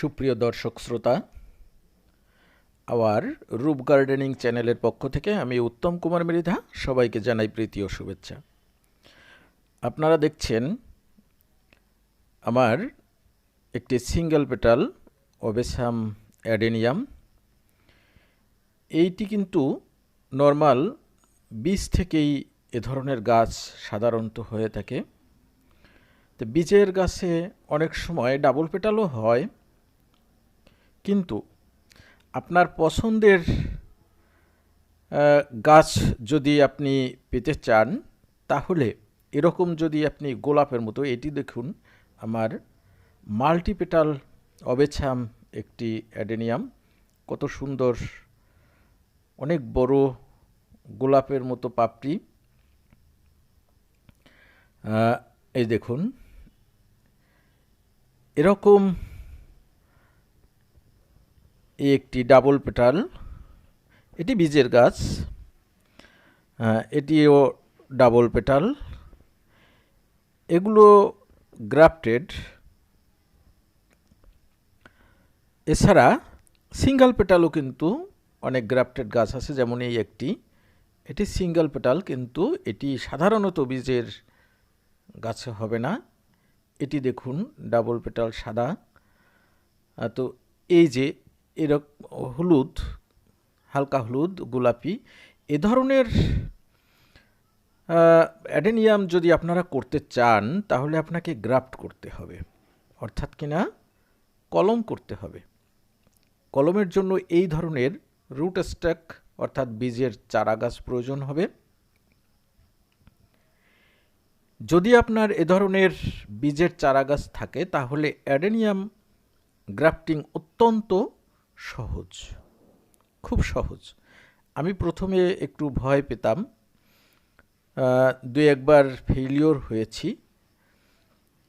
সুপ্রিয় দর্শক শ্রোতা, আওয়ার রূপ গার্ডেনিং চ্যানেলের পক্ষ থেকে আমি উত্তম কুমার মৃধা সবাইকে জানাই প্রীতি ও শুভেচ্ছা। আপনারা দেখছেন আমার একটি সিঙ্গেল পেটাল ওবেসাম অ্যাডেনিয়াম। এইটি কিন্তু নর্মাল বীজ থেকেই এ ধরনের গাছ সাধারণত হয়ে থাকে। তো বীজের গাছে অনেক সময় ডাবল পেটালও হয়। কিন্তু আপনার পছন্দের গাছ যদি আপনি পেতে চান, তাহলে এরকম যদি আপনি গোলাপের মতো, এটি দেখুন আমার মাল্টিপেটাল অবেছাম একটি অ্যাডেনিয়াম, কত সুন্দর, অনেক বড় গোলাপের মতো পাপড়ি। এই দেখুন, এরকম এই একটি ডাবল পেটাল এটি বীজের গাছ এটিও ডাবল পেটাল এগুলো গ্রাফটেড এছাড়া সিঙ্গেল পেটালও কিন্তু অনেক গ্রাফটেড গাছ আছে, যেমন এই একটি। এটি সিঙ্গেল পেটাল কিন্তু এটি সাধারণত বীজের গাছে হবে না। এটি দেখুন ডাবল পেটাল সাদা। তো এই যে এরকম হলুদ, হালকা হলুদ, গোলাপি, এ ধরনের অ্যাডেনিয়াম যদি আপনারা করতে চান, তাহলে আপনাকে গ্রাফট করতে হবে। অর্থাৎ কিনা কলম করতে হবে। কলমের জন্য এই ধরনের রুট স্ট্যাক, অর্থাৎ বীজের চারা গাছ প্রয়োজন হবে। যদি আপনার এ ধরনের বীজের চারা গাছ থাকে, তাহলে অ্যাডেনিয়াম গ্রাফটিং অত্যন্ত সহজ। খুব সহজ। আমি প্রথমে একটু ভয় পেতাম। দুই একবার ফেলিওর হয়েছি।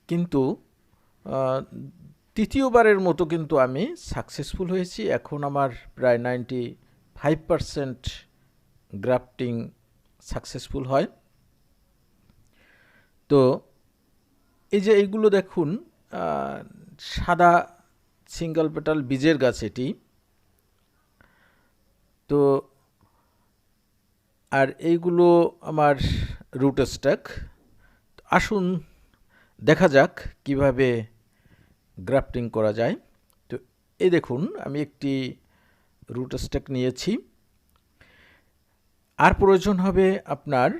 কিন্তু তৃতীয়বারের মতো কিন্তু আমি সাকসেসফুল হয়েছি। এখন আমার প্রায় ninety five percent grafting successful হয়। তো, এই যে এইগুলো দেখুন সাদা সিঙ্গেল পেটাল বীজের গাছ এটি। তো, আর এইগুলো আমার রুট আসুন, দেখা যাক কীভাবে গ্রাফটিং করা যায়। তো, এই দেখুন, আমি একটি রুট স্ট্যাক নিয়েছি। আর প্রয়োজন হবে আপনার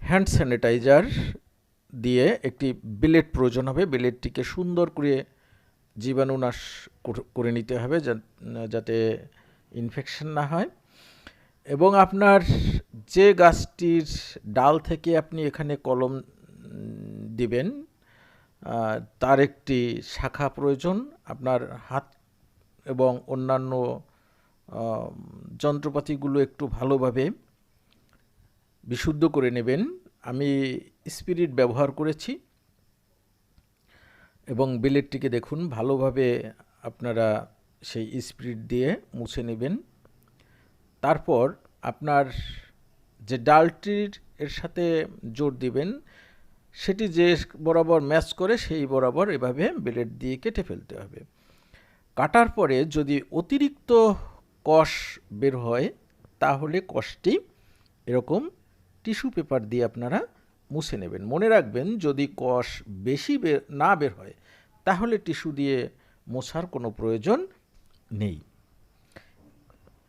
হ্যান্ড স্যানিটাইজার দিয়ে একটি বিলেট প্রয়োজন হবে। বিলেটটিকে সুন্দর করে জীবাণুনাশ কর- করে নিতে হবে যাতে ইনফেকশন না হয়। এবং আপনার যে গাছটির ডাল থেকে আপনি এখানে কলম দিবেন তার একটি শাখা প্রয়োজন। আপনার হাত এবং অন্যান্য যন্ত্রপাতিগুলো একটু ভালোভাবে বিশুদ্ধ করে নেবেন। আমি স্পিরিট ব্যবহার করেছি। এবং বিলেটটিকে দেখুন, ভালোভাবে আপনারা সেই স্পিরিট দিয়ে মুছে নেবেন। তারপর আপনার যে ডালটির এর সাথে জোর দিবেন, সেটি যে বরাবর ম্যাচ করে সেই বরাবর এভাবে ব্লেড দিয়ে কেটে ফেলতে হবে। কাটার পরে যদি অতিরিক্ত কষ বের হয়, তাহলে কষটি এরকম টিস্যু পেপার দিয়ে আপনারা মুছে নেবেন। মনে রাখবেন, যদি কষ বেশি না বের হয়, তাহলে টিস্যু দিয়ে মোছার কোনো প্রয়োজন নেই।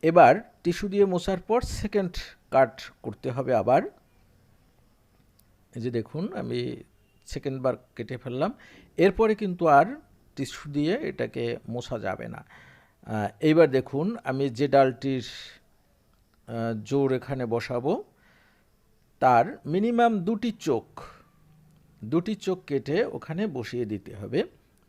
এবার টিস্যু দিয়ে মোছার পর সেকেন্ড কাট করতে হবে আবার। এই যে দেখুন, আমি সেকেন্ড বার কেটে ফেললাম। এরপরে কিন্তু আর টিস্যু দিয়ে এটাকে মোছা যাবে না। এইবার দেখুন, আমি যে ডালটির জোর এখানে বসাবো। তার মিনিমাম দুটি চোখ। দুটি চোখ কেটে ওখানে বসিয়ে দিতে হবে।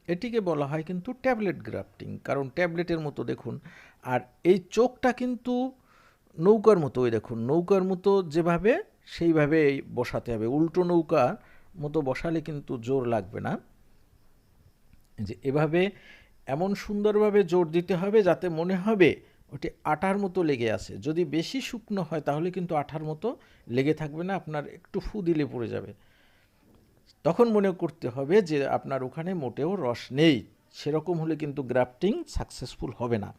এটিকে বলা হয় কিন্তু ট্যাবলেট গ্রাফটিং, কারণ ট্যাবলেটের মতো দেখুন। আর এই চোখটা কিন্তু নৌকার মতো, ওই দেখুন, নৌকার মতো যেভাবে, সেইভাবে বসাতে হবে। উল্টো নৌকা মতো বসালে কিন্তু জোর লাগবে না। যে এভাবে এমন সুন্দরভাবে জোর দিতে হবে যাতে মনে হবে ওটি আটার মতো লেগে আছে। যদি বেশি শুকনো হয়, তাহলে কিন্তু আঠার মতো লেগে থাকবে না, আপনার একটু ফু দিলে পড়ে যাবে। তখন মনে করতে হবে যে, আপনার ওখানে মোটেও রস নেই। সেরকম হলে কিন্তু গ্রাফটিং সাকসেসফুল হবে না।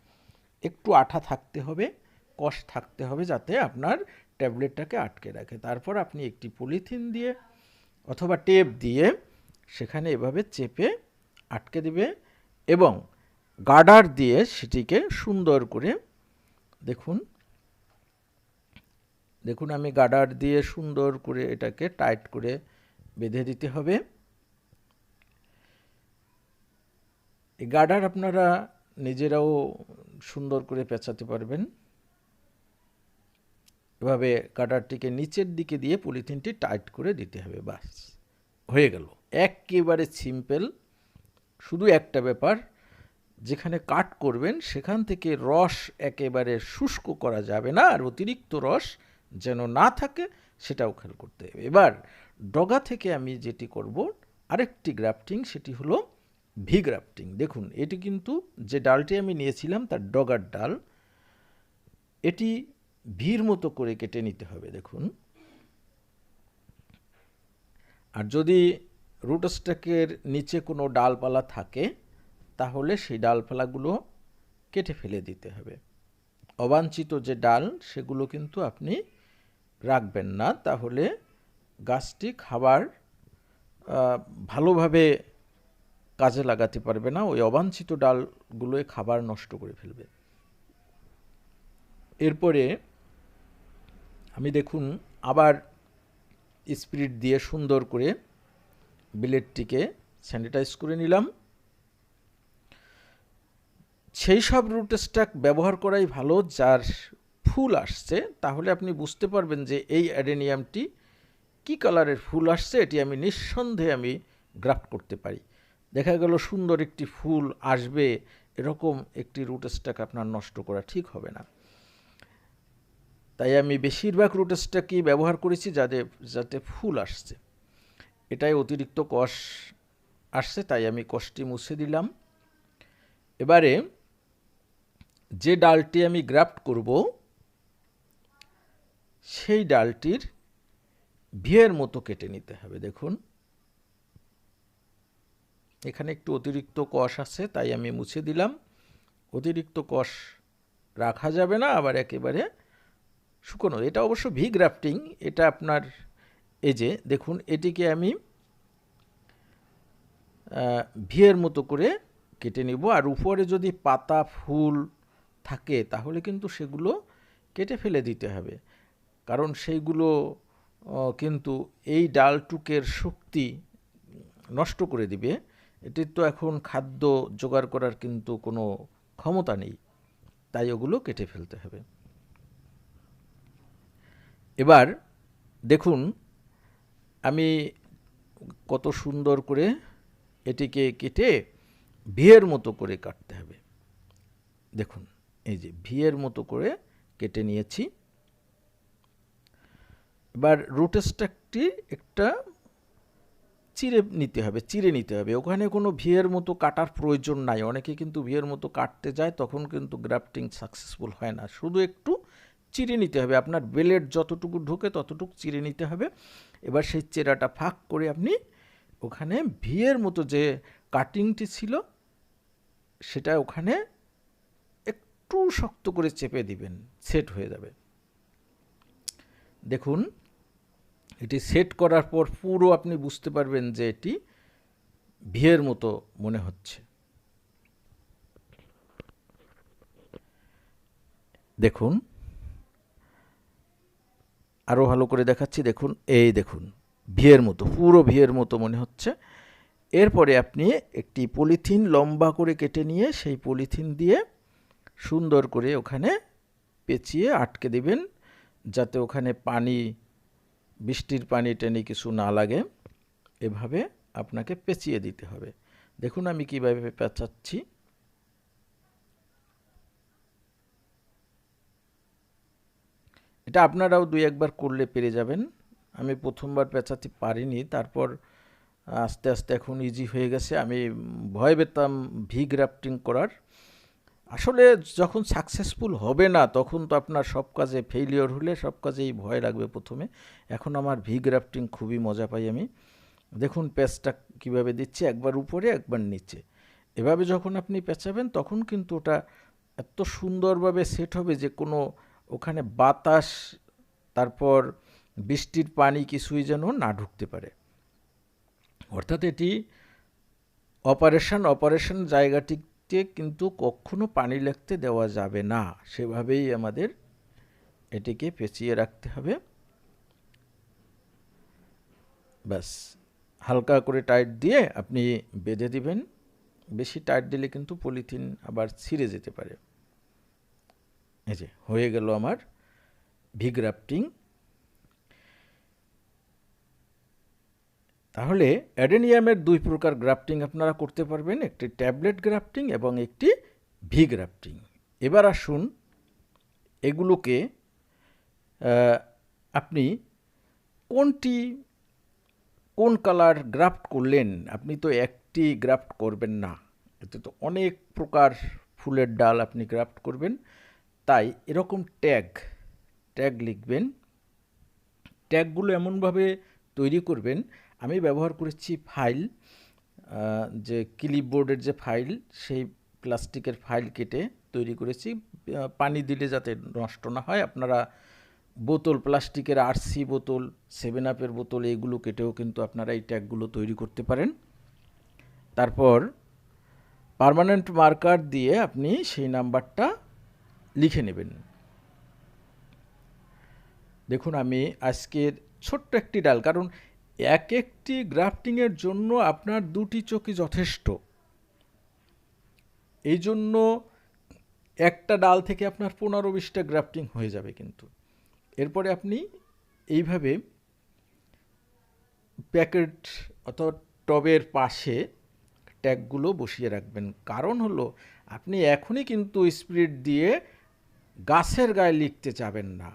একটু আঠা থাকতে হবে, কষ থাকতে হবে যাতে আপনার ট্যাবলেটটাকে আটকে রাখে। তারপর আপনি একটি পলিথিন দিয়ে অথবা টেপ দিয়ে সেখানে এভাবে চেপে আটকে দেবে এবং গার্ডার দিয়ে সেটিকে সুন্দর করে দেখুন। দেখুন, আমি গার্ডার দিয়ে সুন্দর করে এটাকে টাইট করে বেঁধে দিতে হবে। এই গার্ডার আপনারা নিজেরাও সুন্দর করে পেঁচাতে পারবেন। এভাবে গার্ডারটিকে নিচের দিকে দিয়ে পলিথিনটি টাইট করে দিতে হবে বাস হয়ে গেল। একেবারে সিম্পল, শুধু একটা ব্যাপার যেখানে কাট করবেন, সেখান থেকে রস একেবারে শুষ্ক করা যাবে না আর অতিরিক্ত রস যেন না থাকে, সেটাও খেয়াল করতে হবে। এবার ডগা থেকে আমি যেটি করব, আরেকটি গ্রাফটিং, সেটি হলো ভি গ্রাফটিং। দেখুন, এটি কিন্তু যে ডালটি আমি নিয়েছিলাম, তার ডগার ডাল, এটি ভির মতো করে কেটে নিতে হবে, দেখুন। আর যদি রুট স্ট্যাকের নিচে কোনো ডালপালা থাকে তাহলে সেই ডালপালাগুলো কেটে ফেলে দিতে হবে। অবাঞ্ছিত যে ডাল, সেগুলো কিন্তু আপনি রাখবেন না। তাহলে গাছটি খাবার ভালোভাবে কাজে লাগাতে পারবে না। ওই অবাঞ্ছিত ডালগুলোয় খাবার নষ্ট করে ফেলবে। এরপরে আমি দেখুন আবার স্পিরিট দিয়ে সুন্দর করে বিলেটটিকে স্যানিটাইজ করে নিলাম। সেই সব রুট স্ট্যাক ব্যবহার করাই ভালো, যার ফুল আসছে। তাহলে আপনি বুঝতে পারবেন যে এই অ্যাডেনিয়ামটি কি কালারের ফুল আসছে, এটি আমি নিঃসন্দেহে আমি গ্রাফট করতে পারি। দেখা গেল সুন্দর একটি ফুল আসবে, এরকম একটি রুট স্ট্যাক আপনার নষ্ট করা ঠিক হবে না। তাই আমি বেশিরভাগ রুট স্ট্যাকই ব্যবহার করেছি যাতে যাতে ফুল আসছে। এটাই অতিরিক্ত কষ আসছে, তাই আমি কষটি মুছে দিলাম। এবারে যে ডালটি আমি গ্রাফট করব, সেই ডালটির ভিয়ের মতো কেটে নিতে হবে, দেখুন। এখানে একটু অতিরিক্ত কষ আছে, তাই আমি মুছে দিলাম। অতিরিক্ত কষ রাখা যাবে না, আবার একেবারে শুকনো। এটা অবশ্য ভি গ্রাফটিং, এটা আপনার এই যে, দেখুন, এটিকে আমি ভিয়ের মতো করে কেটে নিব। আর উপরে যদি পাতা, ফুল থাকে, তাহলে কিন্তু সেগুলো কেটে ফেলে দিতে হবে। কারণ সেইগুলো কিন্তু এই ডালটুকের শক্তি নষ্ট করে দিবে। এটির তো এখন খাদ্য জোগাড় করার কিন্তু কোনো ক্ষমতা নেই। তাই ওগুলো কেটে ফেলতে হবে। এবার দেখুন, আমি কত সুন্দর করে এটিকে কেটে ভিয়ের মতো করে কাটতে হবে। দেখুন। এই যে ভিয়ের মতো করে কেটে নিয়েছি। এবার রুট স্ট্যাকটি একটা চিড়ে নিতে হবে চিড়ে নিতে হবে। ওখানে কোনো ভিয়ের মতো কাটার প্রয়োজন নাই। অনেকে কিন্তু ভিয়ের মতো কাটতে যায়, তখন কিন্তু গ্রাফটিং সাকসেসফুল হয় না। শুধু একটু চিড়ে নিতে হবে। আপনার বেলেট যতটুকু ঢুকে ততটুকু চিড়ে নিতে হবে। এবার সেই চেরাটা ফাঁক করে আপনি ওখানে ভিয়ের মতো যে কাটিংটি ছিল, সেটা ওখানে একটু শক্ত করে চেপে দিবেন, সেট হয়ে যাবে। দেখুন, এটি সেট করার পর পুরো আপনি বুঝতে পারবেন যে এটি ভিয়ের মতো মনে হচ্ছে। দেখুন আরও ভালো করে দেখাচ্ছি। দেখুন, এই দেখুন, ভিয়ের মতো, পুরো ভিয়ের মতো মনে হচ্ছে। এরপরে আপনি একটি পলিথিন লম্বা করে কেটে নিয়ে সেই পলিথিন দিয়ে সুন্দর করে ওখানে পেঁচিয়ে আটকে দিবেন, যাতে ওখানে পানি, বৃষ্টির পানি টেনে কিছু না লাগে। এভাবে আপনাকে পেঁচিয়ে দিতে হবে। দেখুন আমি কীভাবে পেঁচাচ্ছি। এটা আপনারাও দুই একবার করলে পেরে যাবেন। আমি প্রথমবার পেঁচাতে পারিনি, তারপর আস্তে আস্তে এখন ইজি হয়ে গেছে। আমি ভয় পেতাম ভি গ্রাফটিং করার। আসলে যখন সাকসেসফুল হবে না, তখন তো আপনার সব কাজে ফেইলিওর হলে সব কাজেই ভয় লাগবে প্রথমে। এখন আমার ভি গ্রাফটিং খুবই মজা পাই আমি। দেখুন প্যাচটা কীভাবে দিচ্ছি, একবার উপরে, একবার নিচে। এভাবে যখন আপনি পেঁচাবেন, তখন কিন্তু ওটা এত সুন্দরভাবে সেট হবে যে কোনো ওখানে বাতাস, তারপর বৃষ্টির পানি কিছুই যেন না ঢুকতে পারে। অর্থাৎ এটি অপারেশন অপারেশন জায়গাটিতে কিন্তু কখনো পানি লাগতে দেওয়া যাবে না। সেভাবেই আমাদের এটিকে পেঁচিয়ে রাখতে হবে। ব্যাস, হালকা করে টাইট দিয়ে আপনি বেঁধে দিবেন। বেশি টাইট দিলে কিন্তু পলিথিন আবার ছিঁড়ে যেতে পারে। এই যে, হয়ে গেল আমার ভি তাহলে অ্যাডেনিয়ামের দুই প্রকার গ্রাফটিং আপনারা করতে পারবেন, একটি ট্যাবলেট গ্রাফটিং এবং একটি ভি গ্রাফটিং। এবার আসুন, এগুলোকে আপনি কোনটি, কোন কালার গ্রাফট করলেন? আপনি তো একটি গ্রাফট করবেন না। এতে তো অনেক প্রকার ফুলের ডাল আপনি গ্রাফট করবেন। তাই এরকম ট্যাগ ট্যাগ লিখবেন। ট্যাগগুলো এমনভাবে তৈরি করবেন আমি ব্যবহার করেছি ফাইল যে ক্লিপবোর্ডের যে ফাইল, সেই প্লাস্টিকের ফাইল কেটে তৈরি করেছি। পানি দিলে যাতে নষ্ট না হয়, আপনারা বোতল, প্লাস্টিকের আরসি বোতল, সেভেন আপের বোতল এইগুলো কেটেও কিন্তু আপনারা এই ট্যাগগুলো তৈরি করতে পারেন। তারপর পারমানেন্ট মার্কার দিয়ে আপনি সেই নাম্বারটা লিখে নেবেন। দেখুন, আমি আজকের ছোট্ট একটি ডাল, কারণ এক একটি গ্রাফটিংয়ের জন্য আপনার দুটি চোখই যথেষ্ট। এই জন্য একটা ডাল থেকে আপনার পনেরো বিশটা গ্রাফটিং হয়ে যাবে কিন্তু। এরপরে আপনি এইভাবে প্যাকেট অথবা টবের পাশে ট্যাগগুলো বসিয়ে রাখবেন। কারণ হলো, আপনি এখনই কিন্তু স্পিরিট দিয়ে গাছের গায়ে লিখতে চাবেন না।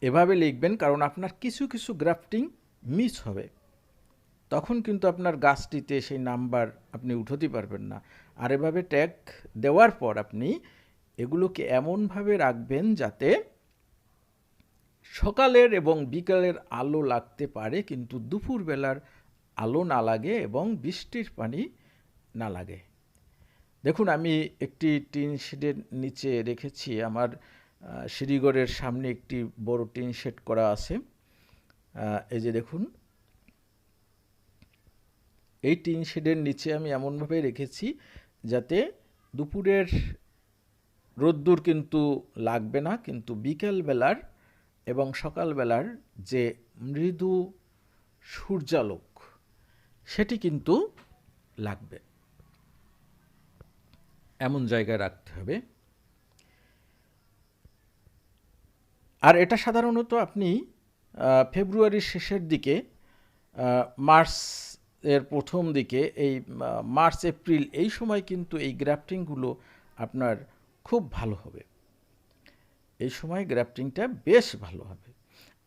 এভাবে লিখবেন কারণ আপনার কিছু কিছু গ্রাফটিং মিস হবে, তখন কিন্তু আপনার গাছটিতে সেই নাম্বার আপনি উঠোতে পারবেন না। আর এভাবে ট্যাগ দেওয়ার পর আপনি এগুলোকে এমনভাবে রাখবেন যাতে সকালের এবং বিকালের আলো লাগতে পারে, কিন্তু দুপুরবেলার আলো না লাগে এবং বৃষ্টির পানি না লাগে। দেখুন, আমি একটি টিন শেডের নিচে রেখেছি। আমার শ্রীগড়ের সামনে একটি বড় টিন শেড করা আছে। এই যে দেখুন, এই টিন শেডের নিচে আমি এমনভাবে রেখেছি যাতে দুপুরের রোদ্দুর কিন্তু লাগবে না, কিন্তু বিকেলবেলার এবং সকালবেলার যে মৃদু সূর্যালোক, সেটি কিন্তু লাগবে। এমন জায়গায় রাখতে হবে। আর এটা সাধারণত আপনি ফেব্রুয়ারির শেষের দিকে মার্চ এর প্রথম দিকে, এই মার্চ, এপ্রিল, এই সময় কিন্তু এই গ্রাফটিংগুলো আপনার খুব ভালো হবে। এই সময় গ্রাফটিংটা বেশ ভালো হবে।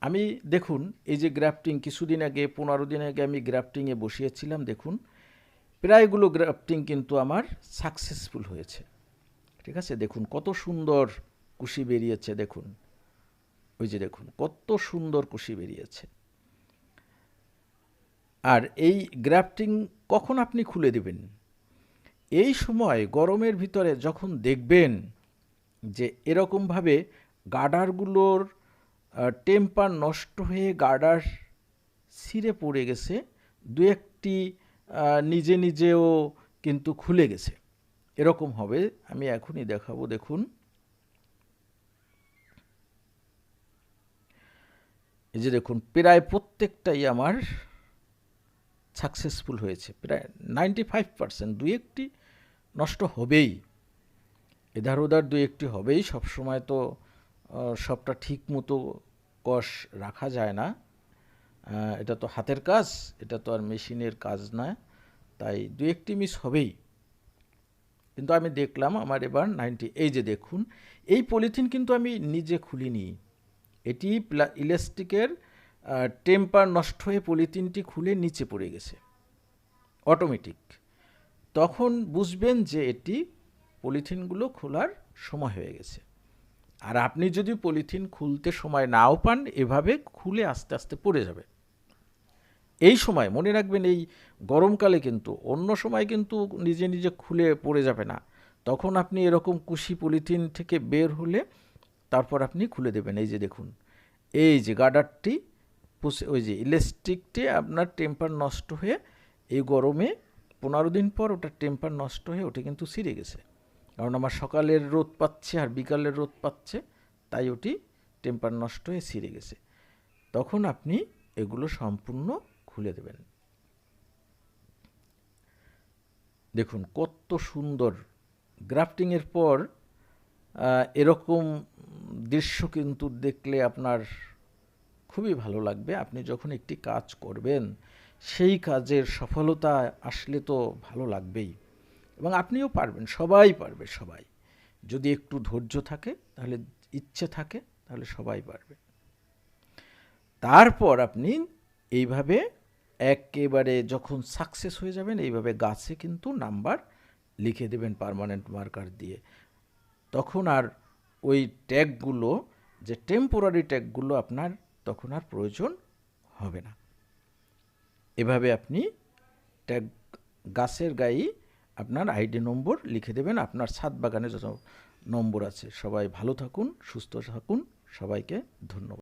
আমি দেখুন, এই যে গ্রাফটিং, কিছুদিন আগে, পনেরো দিন আগে আমি গ্রাফটিংয়ে বসিয়েছিলাম, দেখুন, প্রায়গুলো গ্রাফটিং কিন্তু আমার সাকসেসফুল হয়েছে। ঠিক আছে? দেখুন, কত সুন্দর কুশি বেরিয়েছে, দেখুন। ওই যে দেখুন, কত সুন্দর কুশি বেরিয়েছে। আর এই গ্রাফটিং কখন আপনি খুলে দেবেন? এই সময় গরমের ভিতরে যখন দেখবেন যে এরকমভাবে গার্ডারগুলোর টেম্পার নষ্ট হয়ে গার্ডার ছিঁড়ে পড়ে গেছে, দু একটি নিজে নিজেও কিন্তু খুলে গেছে। এরকম হবে, আমি এখনই দেখাবো, দেখুন। এই যে দেখুন, প্রায় প্রত্যেকটাই আমার সাকসেসফুল হয়েছে। প্রায় নাইনটি ফাইভ পার্সেন্ট দুই একটি নষ্ট হবেই। এধার ওধার দুই একটি হবেই। সবসময় তো সবটা ঠিক মতো কষ রাখা যায় না। এটা তো হাতের কাজ, এটা তো আর মেশিনের কাজ না, তাই দু একটি মিস হবেই। কিন্তু আমি দেখলাম আমার এবার নাইনটি এই যে দেখুন, এই পলিথিন কিন্তু আমি নিজে খুলিনি। এটি ইলাস্টিকের টেম্পার নষ্ট হয়ে পলিথিনটি খুলে নিচে পড়ে গেছে। অটোমেটিক। তখন বুঝবেন যে এটি পলিথিনগুলো খোলার সময় হয়ে গেছে। আর আপনি যদি পলিথিন খুলতে সময় নাও পান, এভাবে খুলে আস্তে আস্তে পড়ে যাবে। এই সময় মনে রাখবেন, এই গরমকালে কিন্তু, অন্য সময় কিন্তু নিজে নিজে খুলে পড়ে যাবে না। তখন আপনি এরকম কুশি পলিথিন থেকে বের হলে তারপর আপনি খুলে দেবেন, এই যে দেখুন। এই যে গার্ডারটি ওই যে ইলেকট্রিকটি আপনার টেম্পার নষ্ট হয়ে এই গরমে পনেরো দিন পর ওটা টেম্পার নষ্ট হয়ে ওটা কিন্তু ছিঁড়ে গেছে। কারণ আমার সকালের রোদ পাচ্ছে আর বিকালের রোদ পাচ্ছে, তাই ওটি টেম্পার নষ্ট হয়ে ছিঁড়ে গেছে। তখন আপনি এগুলো সম্পূর্ণ খুলে দেবেন। দেখুন কত সুন্দর। গ্রাফটিংয়ের পর এরকম দৃশ্য কিন্তু দেখলে আপনার খুবই ভালো লাগবে। আপনি যখন একটি কাজ করবেন, সেই কাজের সফলতা আসলে তো ভালো লাগবেই। এবং আপনিও পারবেন, সবাই পারবে, সবাই। যদি একটু ধৈর্য থাকে, তাহলে ইচ্ছে থাকে, তাহলে সবাই পারবে। তারপর আপনি এইভাবে একেবারে যখন সাকসেস হয়ে যাবেন, এইভাবে গাছে কিন্তু নাম্বার লিখে দেবেন পার্মানেন্ট মার্কার দিয়ে। তখন আর ওই ট্যাগগুলো, যে টেম্পোরারি ট্যাগগুলো আপনার তখন আর প্রয়োজন হবে না। এভাবে আপনি ট্যাগ গাছের গায়ে আপনার আইডি নম্বর লিখে দেবেন। আপনার ছাদ বাগানে যত নম্বর আছে, সবাই ভালো থাকুন, সুস্থ থাকুন। সবাইকে ধন্যবাদ।